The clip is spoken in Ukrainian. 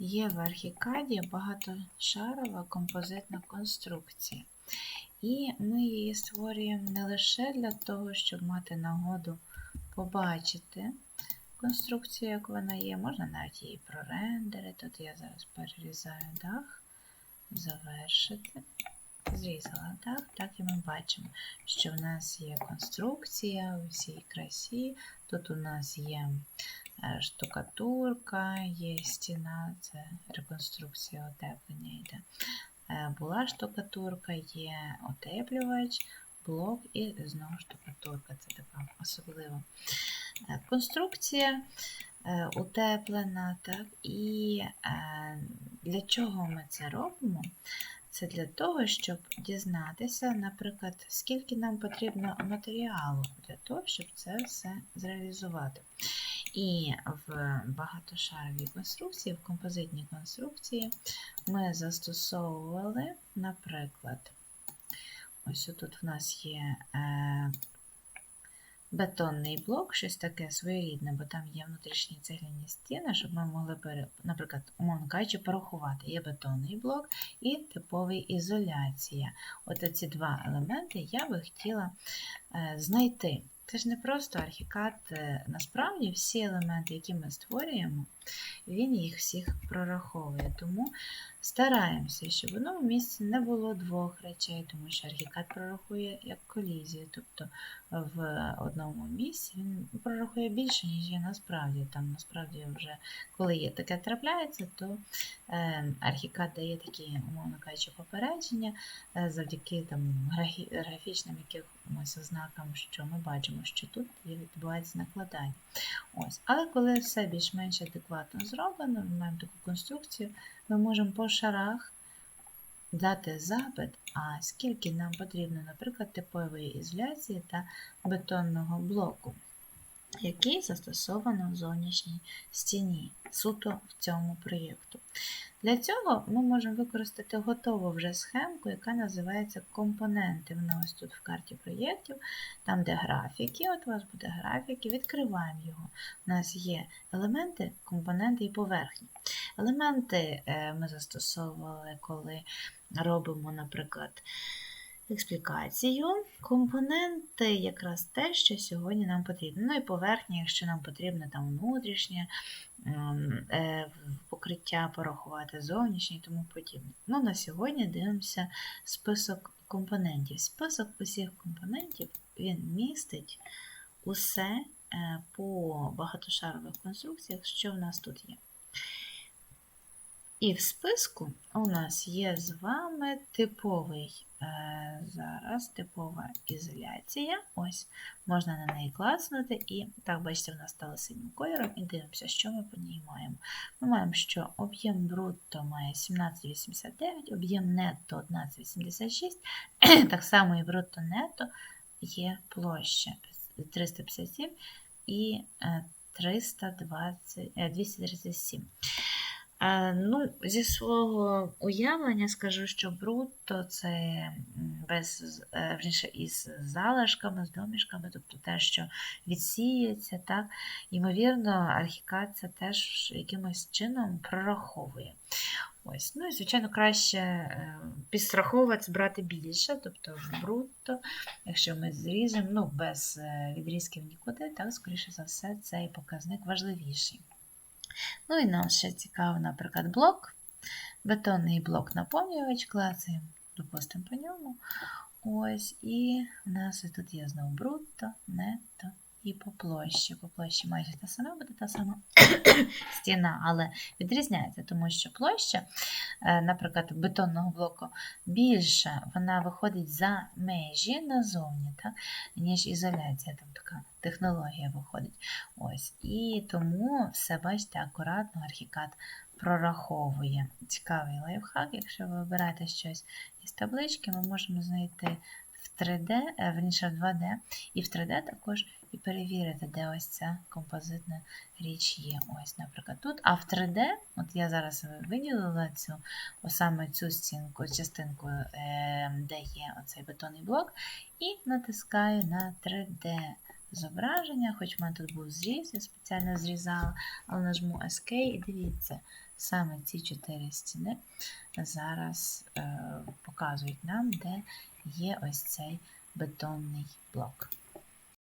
Є в архікаді багатошарова композитна конструкція. І ми її створюємо не лише для того, щоб мати нагоду побачити конструкцію, як вона є. Можна навіть її прорендерити. Тут я зараз перерізаю дах, завершити. Зрізала дах, так і ми бачимо, що в нас є конструкція у всій красі. Тут у нас є штукатурка, є стіна, це реконструкція отеплення йде. Е, Була штукатурка, є отеплювач, блок і знову штукатурка. Це така особлива е, конструкція е, утеплена. Так? І е, для чого ми це робимо? Це для того, щоб дізнатися, наприклад, скільки нам потрібно матеріалу для того, щоб це все зреалізувати. І в багатошаровій конструкції, в композитній конструкції ми застосовували, наприклад, ось тут в нас є е, бетонний блок, щось таке своєрідне, бо там є внутрішні цегляні стіни, щоб ми могли, наприклад, умовно кажучи, порахувати. Є бетонний блок і типовий ізоляція. От ці два елементи я би хотіла е, знайти. Це ж не просто архікад, е, насправді всі елементи, які ми створюємо, він їх всіх прораховує. Тому стараємося, щоб в одному місці не було двох речей, тому що архікад прорахує як колізію. Тобто в одному місці він прорахує більше, ніж є насправді. Там насправді вже коли є таке трапляється, то е, архікад дає такі, умовно кажучи, попередження е, завдяки там, графі- графічним якимось ознакам, що ми бачимо, що тут відбувається накладання. Ось. Але коли все більш-менш адекватно зроблено, ми маємо таку конструкцію, ми можемо по шарах дати запит, а скільки нам потрібно, наприклад, типової ізоляції та бетонного блоку, який застосовано в зовнішній стіні, суто в цьому проєкту. Для цього ми можемо використати готову вже схемку, яка називається компоненти. Вона ось тут в карті проєктів, там, де графіки, от у вас буде графіки, відкриваємо його. У нас є елементи, компоненти і поверхні. Елементи е, ми застосовували, коли робимо, наприклад, експлікацію. Компоненти якраз те, що сьогодні нам потрібно. Ну і поверхня, якщо нам потрібно там внутрішнє ем, е, покриття порахувати, зовнішнє і тому подібне. Ну, на сьогодні дивимося список компонентів. Список усіх компонентів він містить усе е, по багатошарових конструкціях, що в нас тут є. І в списку у нас є з вами типовий е, зараз типова ізоляція. Ось, можна на неї класнути, і так, бачите, вона стала синім кольором, і дивимося, що ми по ній маємо. Ми маємо, що об'єм брутто має 17,89, об'єм нетто 11,86, так само і брутто нетто є площа 357 і е, 320, е, 237. Ну, зі свого уявлення скажу, що брутто це без, е, із залишками, з домішками, тобто те, що відсіюється, так, ймовірно, архікад це теж якимось чином прораховує. Ось. Ну і, звичайно, краще е, підстраховувати, брати більше, тобто брутто, якщо ми зрізаємо, ну, без е, відрізків нікуди, так, скоріше за все, цей показник важливіший. Ну і нам ще цікаво, наприклад, блок. Бетонний блок наповнювач, класи, допустимо, по ньому. Ось, і в нас тут є знову брутто, нетто і по площі. По площі майже та сама буде та сама стіна, але відрізняється, тому що площа, е, наприклад, бетонного блоку більша, вона виходить за межі назовні, так, ніж ізоляція. Там така технологія виходить. Ось. І тому все, бачите, акуратно архікад прораховує. Цікавий лайфхак, якщо ви обираєте щось із таблички, ми можемо знайти в 3D, в верніше в 2D, і в 3D також і перевірити, де ось ця композитна річ є. Ось, наприклад, тут. А в 3D, от я зараз виділила цю, саме цю стінку, частинку, е, де є оцей бетонний блок, і натискаю на 3D зображення, хоч в мене тут був зріз, я спеціально зрізала, але нажму SK і дивіться, саме ці чотири стіни зараз е, показують нам, де є ось цей бетонний блок.